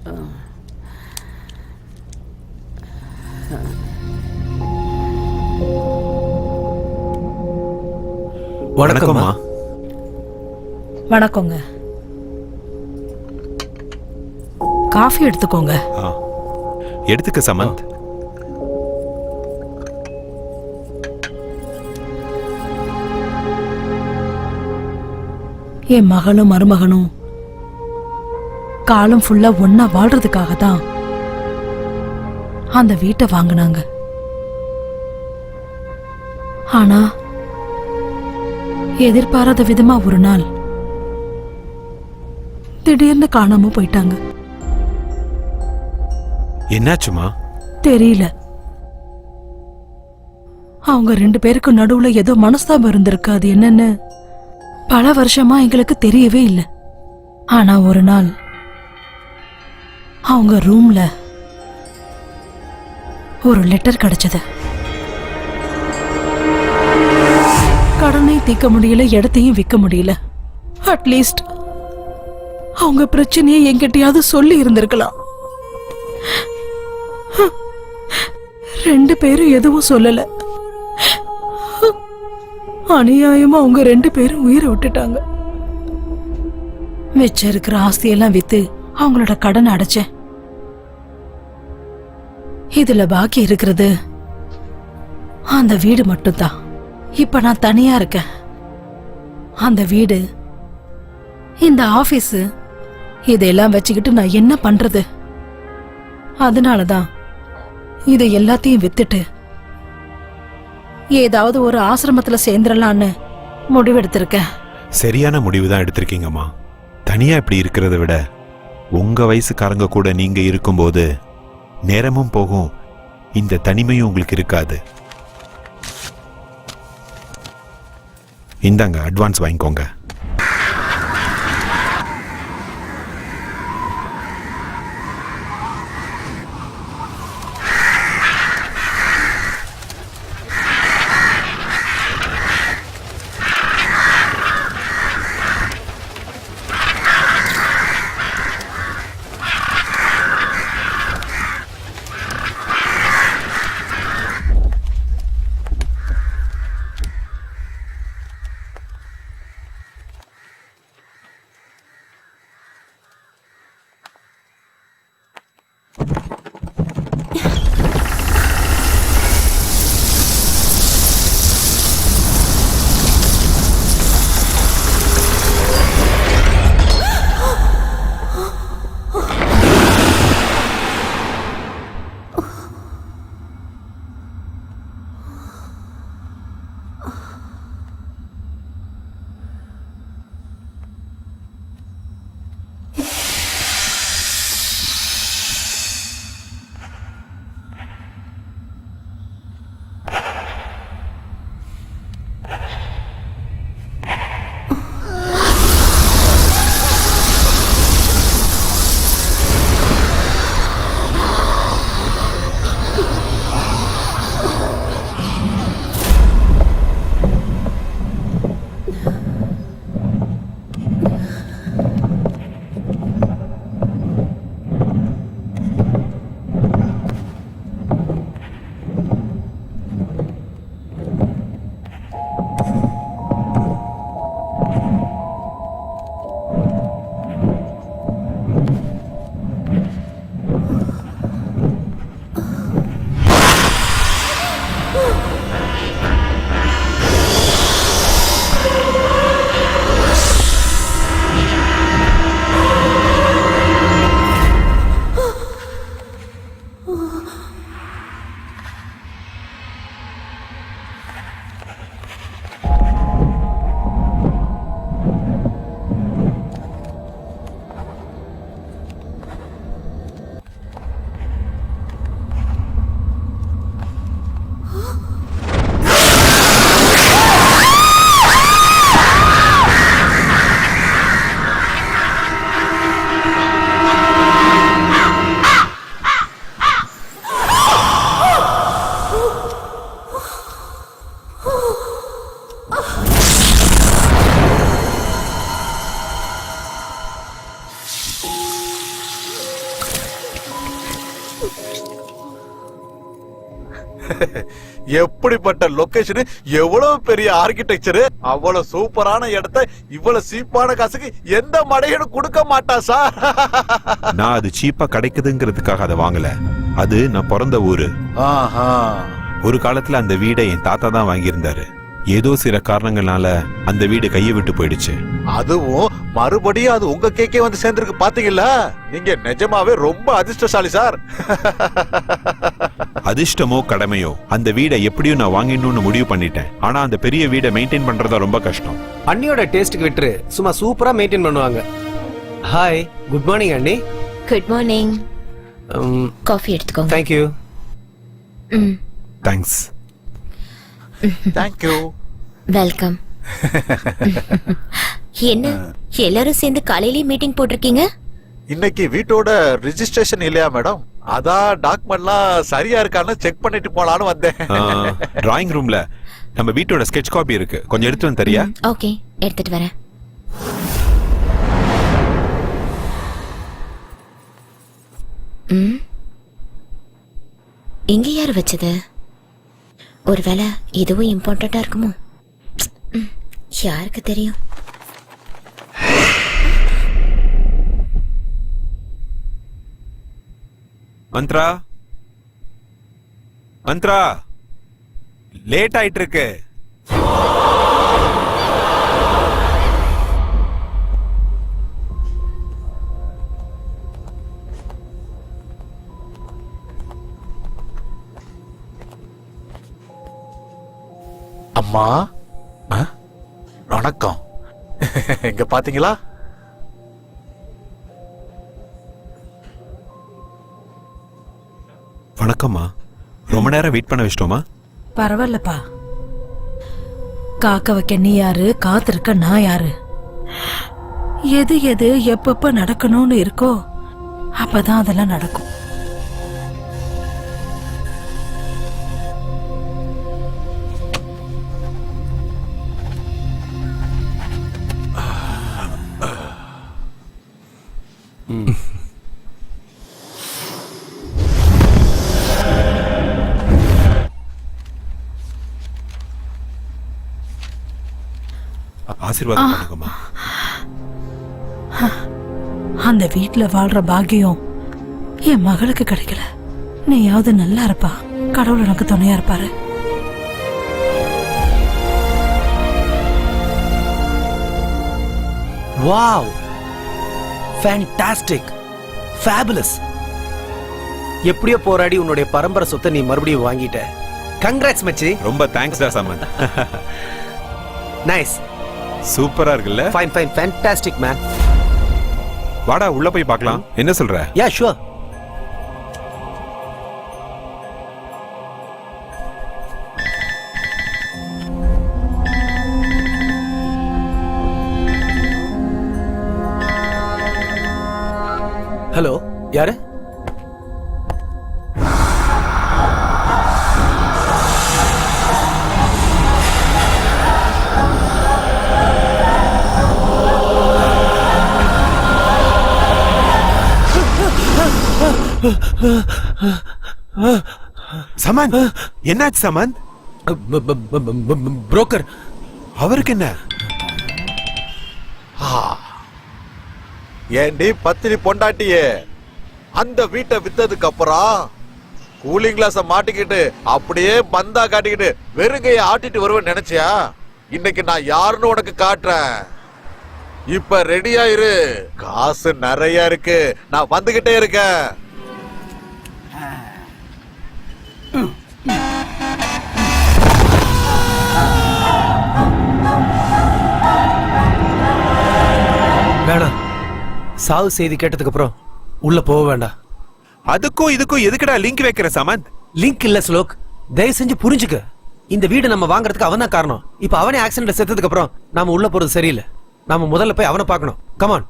வணக்கம்மா. வணக்கங்க. காஃபி எடுத்துக்கோங்க. எடுத்துக்க சமந்த். என் மகளும் மருமகனும் காலம் ஃபுல்லா ஒன்னா வாழ்றதுக்காக தான் அந்த வீட்டை வாங்கினாங்க. ஆனா எதிர்பாராத விதமா ஒரு நாள் திடீர்னு காணாம போயிட்டாங்க. என்னாச்சுமா? தெரியல. அவங்க ரெண்டு பேருக்கு நடுவுல ஏதோ மனஸ்தாபம் இருந்திருக்கு அது என்னன்னு பல வருஷமா எங்களுக்கு தெரியவே இல்லை. ஆனா ஒரு நாள் அவங்க ரூம்ல ஒரு லெட்டர் கிடைச்சது. கடனை தீர்க்க முடியல இடத்தையும் விற்க முடியல. அட்லீஸ்ட் அவங்க பிரச்சனையை என்கிட்டயாவது சொல்லி இருந்திருக்கலாம். ரெண்டு பேரும் எதுவும் சொல்லல. அநியாயமா அவங்க ரெண்டு பேரும் உயிரை விட்டுட்டாங்க. மிச்சம் இருக்கிற ஆஸ்தியெல்லாம் வித்து அவங்களோட கடனை அடைச்சேன். இதுல பாக்கி இருக்கிறது. அந்த வீடு மட்டும்தான். இப்ப நான் தனியா இருக்கேன். அந்த வீடு இந்த ஆபீஸ் இதெல்லாம் வச்சுக்கிட்டு நான் என்ன பண்றது? அதனாலதான் இதை எல்லாத்தையும் வித்துட்டு ஏதாவது ஒரு ஆசிரமத்துல சேர்ந்துடலான்னு முடிவெடுத்திருக்கேன். சரியான முடிவு தான் எடுத்திருக்கீங்கம்மா. தனியா இப்படி இருக்கிறத விட உங்க வயசுக்காரங்க கூட நீங்க இருக்கும்போது நேரமும் போகும். இந்த தனிமையும் உங்களுக்கு இருக்காது. இந்தாங்க அட்வான்ஸ் வாங்கிக்கோங்க. எப்படிப்பட்ட லொகேஷன் எவ்வளவு பெரிய ஆர்கிடெக்சர் அவ்வளவு சூப்பரான இடத்த இவ்வளவு சீப்பான காசுக்கு எந்த மடையனும் கொடுக்க மாட்டா சார் நான் அது சீப்பா கிடைக்குதுங்கிறதுக்காக அதை வாங்கல. அது நான் பிறந்த ஊரு. ஆஹா. ஒரு காலத்துல அந்த வீடை என் தாத்தா தான் வாங்கியிருந்தாரு. ஏதோ சில காரணங்களால அந்த வீடு கையை விட்டு போயிடுச்சு. அதுவும் மறுபடியும் அது உங்க கேக்கே வந்து சேர்ந்திருக்கு பாத்தீங்களா? நீங்க நிஜமாவே ரொம்ப அதிர்ஷ்டசாலி சார் அதிர்ஷ்டமோ கடமையோ அந்த வீடை எப்படியும் நான் வாங்கிடணும்னு முடிவு பண்ணிட்டேன். ஆனா அந்த பெரிய வீடை மெயின்டைன் பண்றதா ரொம்ப கஷ்டம். அண்ணியோட டேஸ்ட்டுக்கு விட்டுரு. சும்மா சூப்பரா மெயின்டைன் பண்ணுவாங்க. ஹாய் குட் மார்னிங் அண்ணி. குட் மார்னிங் காஃபி எடுத்துக்கோங்க. தேங்க்யூ ம். தேங்க்ஸ் தேங்க்யூ வெல்கம் என்ன? எல்லாரும் சேர்ந்து காலையிலேயே மீட்டிங் போட்டிருக்கீங்க? இன்னைக்கு வீட்டோட ரிஜிஸ்ட்ரேஷன் இல்லையா மேடம் அதான் டாக்குமெண்ட்லாம் சரியா இருக்கான்னு செக் பண்ணிட்டு போலான்னு வந்தேன். டிராயிங் ரூம்ல நம்ம வீட்டோட ஸ்கெட்ச் காப்பி இருக்கு. கொஞ்சம் எடுத்து வந்து தரியா? ஓகே. எடுத்துட்டு வரேன். இங்க யார் வச்சது? ஒருவேளை இதுவும் இம்பார்ட்டண்டா இருக்குமோ? யாருக்கு தெரியும்? மந்த்ரா? மந்த்ரா லேட் ஆயிட்டு இருக்கு அம்மா வணக்கம். இங்க பாத்தீங்களா? ரொம்ப நேரம் வெயிட் பண்ண வச்சிட்டோமா? பரவாயில்லப்பா. காக்க வைக்க நீ யாரு காத்திருக்க நான் யாரு? எது எது எப்பப்ப நடக்கணும்னு இருக்கோ அப்பதான் அதெல்லாம் நடக்கும். ஆசீர்வாதம் பண்ணுங்கம்மா. அந்த வீட்ல வாழ்ற பாக்கியம் என் மகளுக்கு கிடைக்கல. நீயாவது நல்லா இருப்பா. கடவுள் எனக்கு துணையா இருப்பாரு. வாவ். ஃபேண்டாஸ்டிக் ஃபேபுலஸ் எப்படியோ போராடி உன்னுடைய பரம்பரை சொத்தை நீ மறுபடியும் வாங்கிட்ட. கங்க்ராட்ஸ் மச்சி. ரொம்ப தேங்க்ஸ் டா சமந்த் நைஸ் சூப்பரா இருக்குல்ல? ஃபைன் ஃபைன் ஃபேண்டாஸ்டிக் மேன் வாடா உள்ள போய் பார்க்கலாம். என்ன சொல்ற? யா ஷுவர் ஹலோ யாரு? சமந்த் என்னாச்சு சமந்த் புரோக்கர். அவருக்கு என்ன? ஏண்டி பத்தினி பொண்டாட்டியே? அந்த வீட்டை வித்ததுக்கு அப்புறம் கூலிங் கிளாஸ மாட்டிக்கிட்டு அப்படியே பந்தா காட்டிக்கிட்டு வெறுங்கைய ஆட்டிட்டு வருவேன்னு நினைச்சியா? இன்னைக்கு நான் யாருன்னு உனக்கு காட்டுறேன். இப்ப ரெடியா இரு. காசு நிறைய இருக்கு. நான் வந்துகிட்டே இருக்கேன். சாவு செய்தி கேட்டதுக்கு அப்புறம் உள்ள போக வேண்டாம். அதுக்கும் இதுக்கும் எதுக்குடா லிங்க் வைக்கிற சமந்த்? லிங்க் இல்ல ஸ்லோக் தயவு செஞ்சு புரிஞ்சுக்க. இந்த வீடு நம்ம வாங்குறதுக்கு அவன் தான் காரணம். இப்ப அவனே ஆக்சிடென்ட்ல செத்ததுக்கு அப்புறம் நாம உள்ள போறது சரியில்லை. நாம முதல்ல போய் அவனை பார்க்கணும். கமான்